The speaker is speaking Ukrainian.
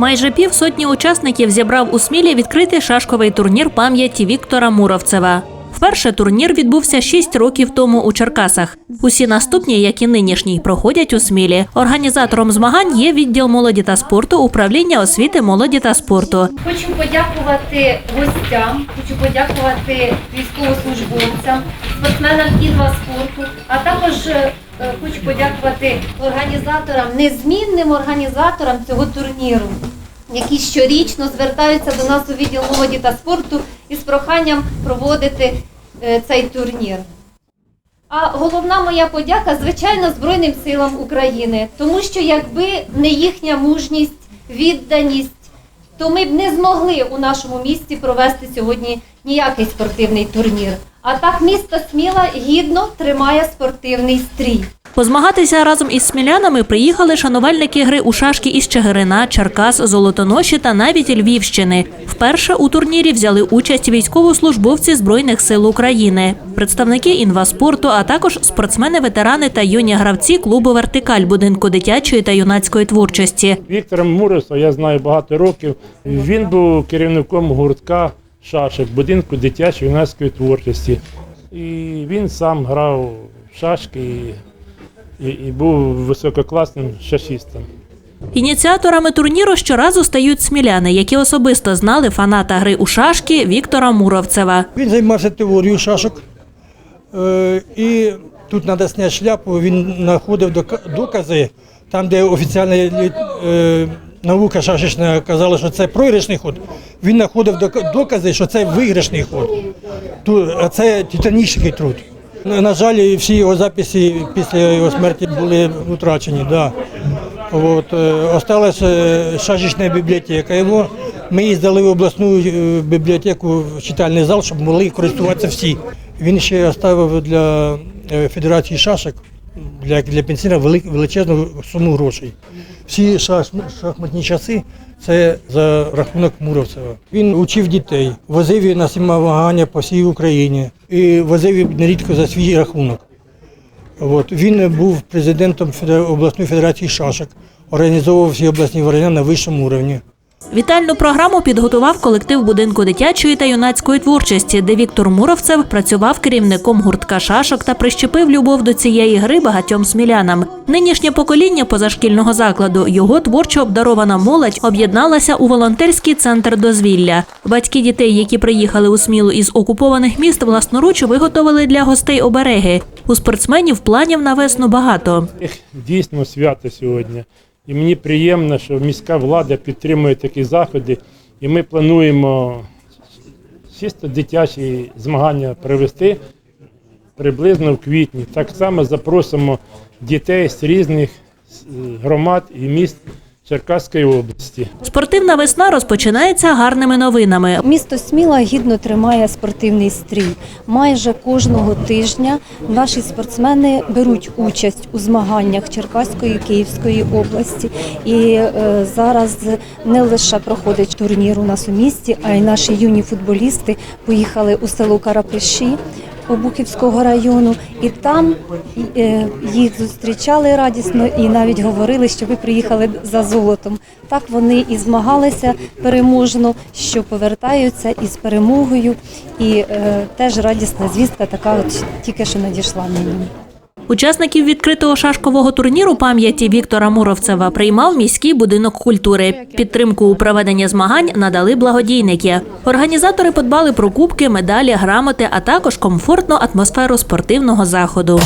Майже півсотні учасників зібрав у Смілі відкритий шашковий турнір пам'яті Віктора Муровцева. Вперше турнір відбувся 6 років тому у Черкасах. Усі наступні, як і нинішній, проходять у Смілі. Організатором змагань є відділ молоді та спорту управління освіти молоді та спорту. Хочу подякувати гостям, хочу подякувати військовослужбовцям, спортсменам інва спорту, а також е, е, хочу подякувати організаторам, незмінним організаторам цього турніру, які щорічно звертаються до нас у відділ молоді та спорту із проханням проводити е, цей турнір. А головна моя подяка, звичайно, Збройним силам України, тому що якби не їхня мужність, відданість, то ми б не змогли у нашому місті провести сьогодні ніякий спортивний турнір. А так місто Сміла гідно тримає спортивний стрій. Позмагатися разом із смілянами приїхали шанувальники гри у шашки із Чигирина, Черкас, Золотоноші та навіть Львівщини. Вперше у турнірі взяли участь військовослужбовці Збройних сил України, представники інваспорту, а також спортсмени-ветерани та юні гравці клубу Вертикаль будинку дитячої та юнацької творчості. Віктора Муриса я знаю багато років. Він був керівником гуртка шашок, будинку дитячої юнацької творчості. І він сам грав в шашки і, і, і був висококласним шашистом. Ініціаторами турніру щоразу стають сміляни, які особисто знали фаната гри у шашки Віктора Муровцева. Він займався теорією шашок. Е, і тут треба зняти шляпу, він знаходив дока- докази, там, де офіційна е, наука шашечна казала, що це програшний ход, він знаходив докази, що це виграшний ход. А це титанічний труд. На жаль, всі його записи після його смерті були втрачені. Да. От, е, осталась е, шашечна бібліотека його. Ми її здали в обласну е, бібліотеку в читальний зал, щоб могли користуватися всі. Він ще оставив для Федерації шашок, для, для пенсіонера величезну суму грошей. Всі шахматні часи це за рахунок Муровцева. Він учив дітей, возив їх на змагання по всій Україні і возив їх нерідко за свій рахунок. От. Він був президентом обласної федерації шашок, організовував всі обласні змагання на вищому рівні. Вітальну програму підготував колектив будинку дитячої та юнацької творчості, де Віктор Муровцев працював керівником гуртка шашок та прищепив любов до цієї гри багатьом смілянам. Нинішнє покоління позашкільного закладу, його творчо обдарована молодь об'єдналася у волонтерський центр дозвілля. Батьки дітей, які приїхали у Смілу із окупованих міст, власноруч виготовили для гостей обереги. У спортсменів планів на весну багато. Дійсно свято сьогодні. І мені приємно, що міська влада підтримує такі заходи, і ми плануємо чисто дитячі змагання провести приблизно в квітні. Так само запросимо дітей з різних е, громад і міст Черкаської області. Спортивна весна розпочинається гарними новинами. Місто Сміла гідно тримає спортивний стрій. Майже кожного тижня наші спортсмени беруть участь у змаганнях Черкаської Київської області. І е, зараз не лише проходить турнір у нас у місті, а й наші юні футболісти поїхали у село Карапиші. Обухівського району, і там е, їх зустрічали радісно і навіть говорили, що ви приїхали за золотом. Так вони і змагалися переможно, що повертаються із перемогою. І е, теж радісна звістка така, от тільки що надійшла мені. Учасників відкритого шашкового турніру пам'яті Віктора Муровцева приймав міський будинок культури. Підтримку у проведенні змагань надали благодійники. Організатори подбали про кубки, медалі, грамоти, а також комфортну атмосферу спортивного заходу.